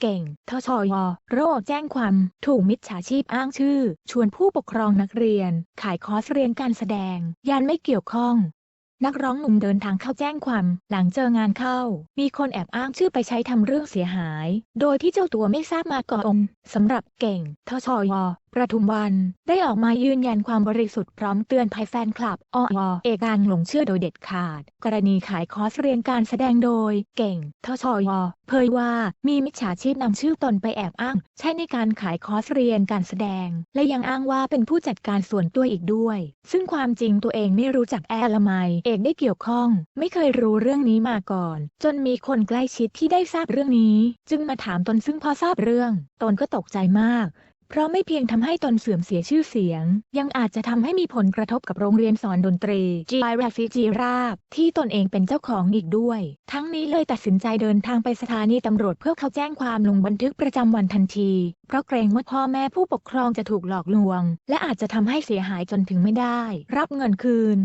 เก่ง ทชยโรแจ้งความ ถูกมิจฉาชีพอ้างชื่อ ชวนผู้ปกครองนักเรียน ขายคอร์สเรียนการแสดง ยันไม่เกี่ยวข้อง นักร้องหนุ่มเดินทางเข้าแจ้งความ หลังเจองานเข้า มีคนแอบอ้างชื่อไปใช้ทำเรื่องเสียหาย โดยที่เจ้าตัวไม่ทราบมาก่อนสำหรับเก่งทชอยประทุมวัน ได้ออกมายืนยันความบริสุทธิ์พร้อมเตือนภัยแฟนคลับออเอการหลงเชื่อโดยเด็ดขาด กรณีขายคอร์สเรียนการแสดงโดย เก่งทชอยเผยว่ามีมิจฉาชีพนำชื่อตนไปแอบอ้าง ใช้ในการขายคอร์สเรียนการแสดง และยังอ้างว่าเป็นผู้จัดการส่วนตัวอีกด้วย ซึ่งความจริงตัวเองไม่รู้จักแอลไมเอกได้เกี่ยวข้อง ไม่เคยรู้เรื่องนี้มาก่อน จนมีคนใกล้ชิดที่ได้ทราบเรื่องนี้ จึงมาถามตนซึ่งพอทราบเรื่อง ตนก็ตกใจมาก เพราะไม่เพียงทำให้ตนเสื่อมเสียชื่อเสียง ยังอาจจะทำให้มีผลกระทบกับโรงเรียนสอนดนตรี g i r a f i จีราบ ที่ตนเองเป็นเจ้าของอีกด้วย ทั้งนี้เลยตัดสินใจเดินทางไปสถานีตำรวจเพื่อเข้าแจ้งความลงบันทึกประจำวันทันที เพราะเกรงว่าพ่อแม่ผู้ปกครองจะถูกหลอกลวง และอาจจะทำให้เสียหายจนถึงไม่ได้ รับเงินคืน